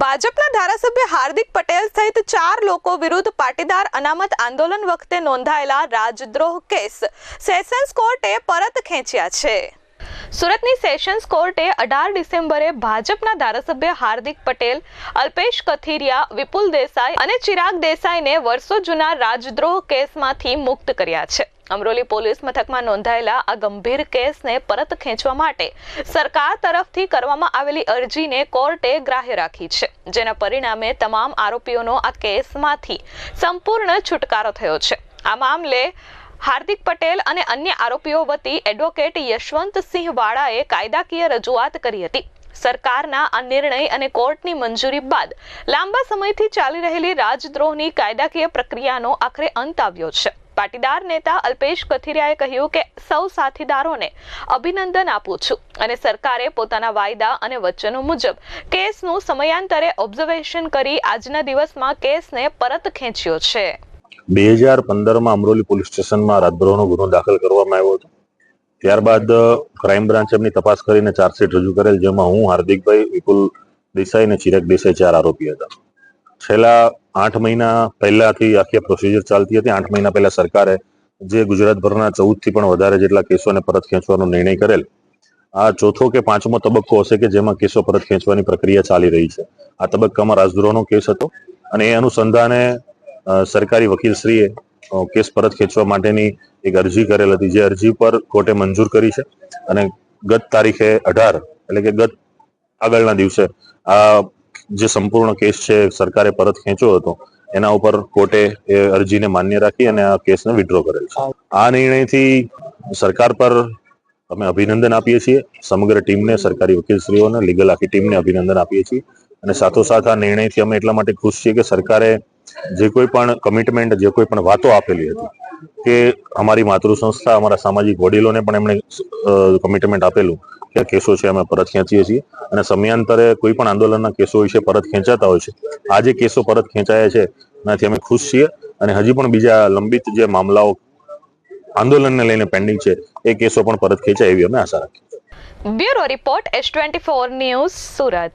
ભાજપના ધારાસભ્ય હાર્દિક પટેલ સહિત ચાર લોકો વિરુદ્ધ પાટીદાર અનામત આંદોલન વખતે નોંધાયેલા રાજદ્રોહ કેસ. સેશન્સ કોર્ટે પરત ખેંચ્યા છે. સુરતની સેશન્સ કોર્ટે અઢાર ડિસેમ્બરે ભાજપના ધારાસભ્ય હાર્દિક પટેલ, અલ્પેશ કથિરિયા, વિપુલ દેસાઈ અને ચિરાગ દેસાઈને વર્ષો જૂના રાજદ્રોહ કેસમાંથી મુક્ત કર્યા છે. અમરોલી પોલીસ મથકમાં નોંધાયેલા આ ગંભીર કેસને પરત ખેંચવા માટે સરકાર તરફથી કરવામાં આવેલી અરજીને કોર્ટે ગ્રાહ્ય રાખી છે. જેના પરિણામે તમામ આરોપીઓનો આ કેસમાંથી સંપૂર્ણ છુટકારો થયો છે. આ મામલે હાર્દિક પટેલ અને અન્ય આરોપીઓ વતી એડવોકેટ યશવંતસિંહ વાળાએ કાયદાકીય રજૂઆત કરી હતી. સરકારના આ નિર્ણય અને કોર્ટની મંજૂરી બાદ લાંબા સમયથી ચાલી રહેલી રાજદ્રોહની કાયદાકીય પ્રક્રિયાનો આખરે અંત આવ્યો છે. પાટીદાર નેતા અલ્પેશ કથિરિયાએ કહ્યું કે સૌ સાથીદારોને અભિનંદન આપું છું અને સરકારે પોતાના વાયદા અને વચનો મુજબ કેસનું સમયાંતરે ઓબ્ઝર્વેશન કરી આજના દિવસમાં કેસને પરત ખેંચ્યો છે. બે હજાર પંદરમાં અમરોલી પોલીસ સ્ટેશનમાં રાતભરોનો ગુનો દાખલ કરવામાં આવ્યો હતો. ત્યારબાદ ક્રાઇમ બ્રાન્ચ એમની તપાસ કરીને ચાર્જશીટ રજૂ કરેલ, જેમાં હું, હાર્દિકભાઈ, વિપુલ દેસાઈ અને ચિરાગ દેસાઈ ચાર આરોપી હતા. છેલ્લા આઠ મહિના પહેલાથી આખી પ્રોસિજર ચાલતી હતી. આઠ મહિના પહેલા સરકારે જે ગુજરાતભરના ચૌદથી પણ વધારે જેટલા કેસોને પરત ખેંચવાનો નિર્ણય કરેલ, આ ચોથો કે પાંચમો તબક્કો હશે કે જેમાં કેસો પરત ખેંચવાની પ્રક્રિયા ચાલી રહી છે. આ તબક્કામાં રાજદ્રોહનો કેસ હતો અને એ અનુસંધાને સરકારી વકીલશ્રીએ કેસ પરત ખેંચવા માટેની એક અરજી કરેલ હતી. જે અરજી પર કોર્ટે મંજૂર કરી છે અને ગત તારીખે અઢાર, એટલે કે ગત આગળના દિવસે આ જે સંપૂર્ણ કેસ છે, સરકારે પરત ખેંચ્યો હતો, એના ઉપર કોર્ટે એ અરજીને માન્ય રાખી અને આ કેસને વિડ્રો કરેલ છે. આ નિર્ણયથી સરકાર પર અમે અભિનંદન આપીએ છીએ. સમગ્ર ટીમને, સરકારી વકીલશ્રીઓને લીગલ આખી ટીમને અભિનંદન આપીએ છીએ. અને સાથોસાથ આ નિર્ણયથી અમે એટલા માટે ખુશ છીએ કે સરકારે જે કોઈ પણ કમિટમેન્ટ જે કોઈ પણ વાતો આપેલી હતી કે અમારી માતૃ સંસ્થા અમારા સામાજિક વડીલોને પણ એમણે કમિટમેન્ટ આપેલું કે કેસો છે, અમે પરત ખેંચીએ છીએ. અને સમયાંતરે કોઈ પણ આંદોલનના કેસો વિશે પરત ખેંચાતા હોય છે. આ જે કેસો પરત ખેંચાયા છે, એનાથી અમે ખુશ છીએ. અને હજી પણ બીજા લંબિત જે મામલાઓ આંદોલનને લઈને પેન્ડિંગ છે, એ કેસો પણ પરત ખેંચાય એવી અમે આશા રાખીએ bureau report S twenty four news Surat.